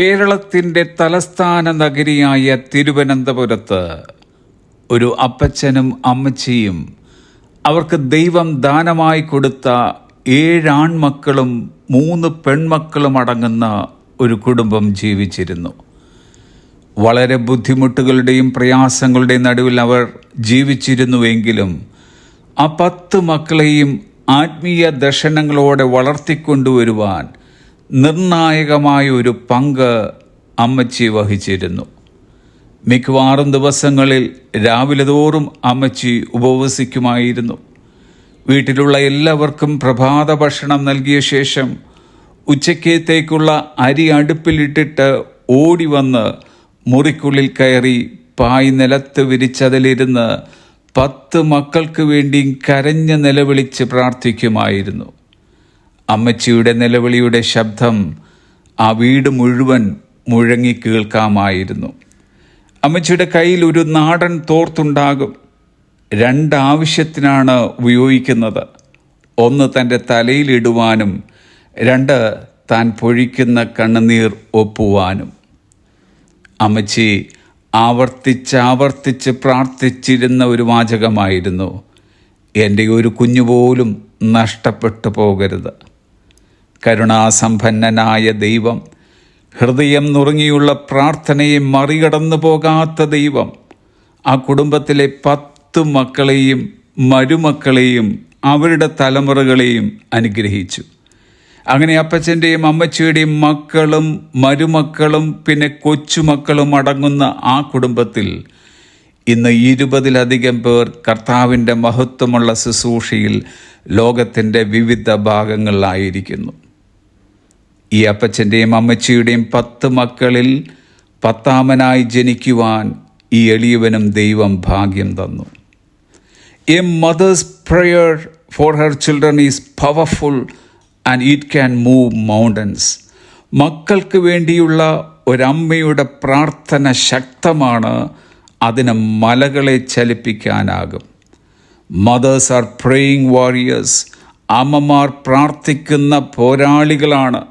കേരളത്തിന്റെ തലസ്ഥാന നഗരിയായ തിരുവനന്തപുരത്ത് ഒരു അപ്പച്ചനും അമ്മച്ചിയും അവർക്ക് ദൈവം ദാനമായി കൊടുത്ത ഏഴാൺമക്കളും മൂന്ന് പെൺമക്കളും അടങ്ങുന്ന ഒരു കുടുംബം ജീവിച്ചിരുന്നു. വളരെ ബുദ്ധിമുട്ടുകളുടെയും പ്രയാസങ്ങളുടെയും നടുവിൽ അവർ ജീവിച്ചിരുന്നുവെങ്കിലും ആ പത്ത് മക്കളെയും ആത്മീയ ദർശനങ്ങളോടെ വളർത്തിക്കൊണ്ടുവരുവാൻ നിർണായകമായ ഒരു പങ്ക് അമ്മച്ചി വഹിച്ചിരുന്നു. മിക്കവാറും ദിവസങ്ങളിൽ രാവിലെ തോറും അമ്മച്ചി ഉപവസിക്കുമായിരുന്നു. വീട്ടിലുള്ള എല്ലാവർക്കും പ്രഭാത ഭക്ഷണം നൽകിയ ശേഷം ഉച്ചക്കത്തേക്കുള്ള അരി അടുപ്പിലിട്ടിട്ട് ഓടി വന്ന് മുറിക്കുള്ളിൽ കയറി പായ് നിലത്ത് വിരിച്ചതിലിരുന്ന് പത്ത് മക്കൾക്ക് വേണ്ടിയും കരഞ്ഞ് നിലവിളിച്ച് പ്രാർത്ഥിക്കുമായിരുന്നു. അമ്മച്ചിയുടെ നിലവിളിയുടെ ശബ്ദം ആ വീട് മുഴുവൻ മുഴങ്ങി കേൾക്കാമായിരുന്നു. അമ്മച്ചിയുടെ കയ്യിൽ ഒരു നാടൻ തോർത്തുണ്ടാകും. രണ്ടാവശ്യത്തിനാണ് ഉപയോഗിക്കുന്നത്. ഒന്ന് തന്റെ തലയിലിടുവാനും രണ്ട് താൻ പൊഴിക്കുന്ന കണ്ണുനീർ ഒപ്പുവാനും. അമ്മച്ചി ആവർത്തിച്ചാവർത്തിച്ച് പ്രാർത്ഥിച്ചിരുന്ന ഒരു വാചകമായിരുന്നു എന്റെ ഒരു കുഞ്ഞുപോലും നഷ്ടപ്പെട്ടു പോകരുത്. കരുണാസമ്പന്നനായ ദൈവം ഹൃദയം നുറുങ്ങിയുള്ള പ്രാർത്ഥനയെ മറികടന്നു പോകാത്ത ദൈവം ആ കുടുംബത്തിലെ പത്ത് മക്കളെയും മരുമക്കളെയും അവരുടെ തലമുറകളെയും അനുഗ്രഹിച്ചു. അങ്ങനെ അപ്പച്ചന്റെയും അമ്മച്ചിയുടെയും മക്കളും മരുമക്കളും പിന്നെ കൊച്ചുമക്കളും അടങ്ങുന്ന ആ കുടുംബത്തിൽ ഇന്ന് ഇരുപതിലധികം പേർ കർത്താവിന്റെ മഹത്വമുള്ള ശുശ്രൂഷയിൽ ലോകത്തിന്റെ വിവിധ ഭാഗങ്ങളിലായിരിക്കുന്നു. ഈ അപ്പച്ചന്റെയും അമ്മച്ചിയുടെയും പത്ത് മക്കളിൽ പത്താമനായി ജനിക്കുവാൻ ഈ എളിയവനും ദൈവം ഭാഗ്യം തന്നു. A mother's prayer for her children is powerful and it can move mountains മക്കൾക്ക് വേണ്ടിയുള്ള ഒരമ്മയുടെ പ്രാർത്ഥന ശക്തമാണ്. അതിന് മലകളെ ചലിപ്പിക്കാനാകും. മദേഴ്സ് ആർ പ്രേയിങ് വാരിയേഴ്സ് അമ്മമാർ പ്രാർത്ഥിക്കുന്ന പോരാളികളാണ്.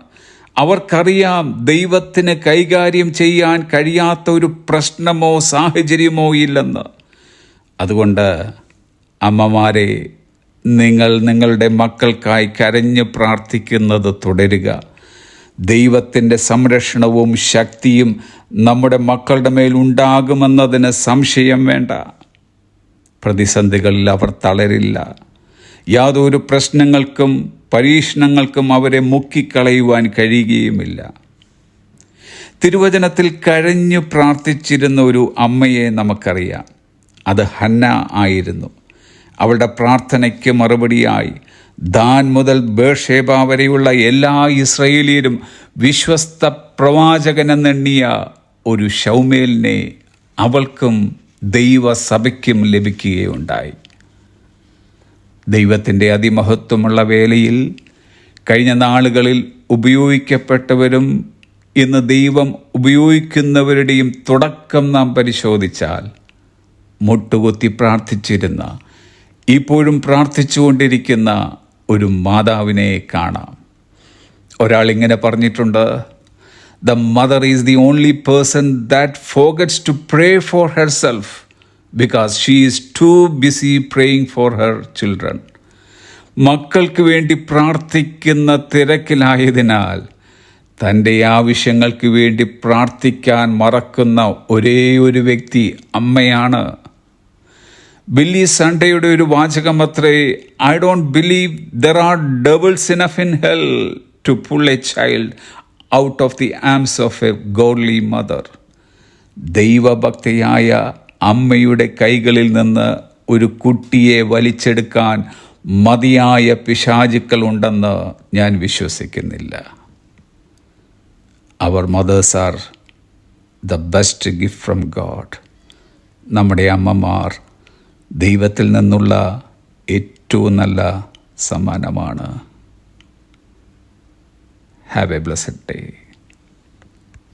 അവർക്കറിയാം ദൈവത്തിന് കൈകാര്യം ചെയ്യാൻ കഴിയാത്ത ഒരു പ്രശ്നമോ സാഹചര്യമോ ഇല്ലെന്ന്. അതുകൊണ്ട് അമ്മമാരെ നിങ്ങൾ നിങ്ങളുടെ മക്കൾക്കായി കരഞ്ഞ് പ്രാർത്ഥിക്കുന്നത് തുടരുക. ദൈവത്തിന്റെ സംരക്ഷണവും ശക്തിയും നമ്മുടെ മക്കളുടെ മേൽ ഉണ്ടാകുമെന്നതിന് സംശയം വേണ്ട. പ്രതിസന്ധികളിൽ അവർ തളരില്ല. യാതൊരു പ്രശ്നങ്ങൾക്കും പരീക്ഷണങ്ങൾക്കും അവരെ മുക്കിക്കളയുവാൻ കഴിയുകയുമില്ല. തിരുവചനത്തിൽ കരഞ്ഞു പ്രാർത്ഥിച്ചിരുന്ന ഒരു അമ്മയെ നമുക്കറിയാം. അത് ഹന്ന ആയിരുന്നു. അവളുടെ പ്രാർത്ഥനയ്ക്ക് മറുപടിയായി ദാൻ മുതൽ ബേഷേബ വരെയുള്ള എല്ലാ ഇസ്രയേലിയരും വിശ്വസ്ത പ്രവാചകനെന്നെണ്ണിയ ഒരു ഷൗമേലിനെ അവൾക്കും ദൈവസഭയ്ക്കും ലഭിക്കുകയുണ്ടായി. ദൈവത്തിന്റെ അതിമഹത്വമുള്ള വേലയിൽ കഴിഞ്ഞ നാളുകളിൽ ഉപയോഗിക്കപ്പെട്ടവരും ഇന്ന് ദൈവം ഉപയോഗിക്കുന്നവരുടെയും തുടക്കം നാം പരിശോധിച്ചാൽ മുട്ടുകുത്തി പ്രാർത്ഥിച്ചിരുന്ന ഇപ്പോഴും പ്രാർത്ഥിച്ചുകൊണ്ടിരിക്കുന്ന ഒരു മാതാവിനെ കാണാം. ഒരാൾ ഇങ്ങനെ പറഞ്ഞിട്ടുണ്ട് the mother is the only person that forgets to pray for herself because she is too busy praying for her children മക്കൾക്ക് വേണ്ടി പ്രാർത്ഥിക്കുന്ന തിരക്കിലായതിനാൽ തന്റെ ആവശ്യങ്ങൾക്ക് വേണ്ടി പ്രാർത്ഥിക്കാൻ മറക്കുന്ന ഒരേ ഒരു വ്യക്തി അമ്മയാണ്. ബില്ലി സൺഡേയുടെ ഒരു വാചകം അത്രേ I don't believe there are devils enough in hell to pull a child out of the arms of a godly mother ദൈവഭക്തിയായ അമ്മയുടെ കൈകളിൽ നിന്ന് ഒരു കുട്ടിയെ വലിച്ചെടുക്കാൻ മതിയായ പിശാചുക്കൾ ഉണ്ടെന്ന് ഞാൻ വിശ്വസിക്കുന്നില്ല. അവർ mothers are the best gift from God നമ്മുടെ അമ്മമാർ ദൈവത്തിൽ നിന്നുള്ള ഏറ്റവും നല്ല സമ്മാനമാണ്. Have A blessed day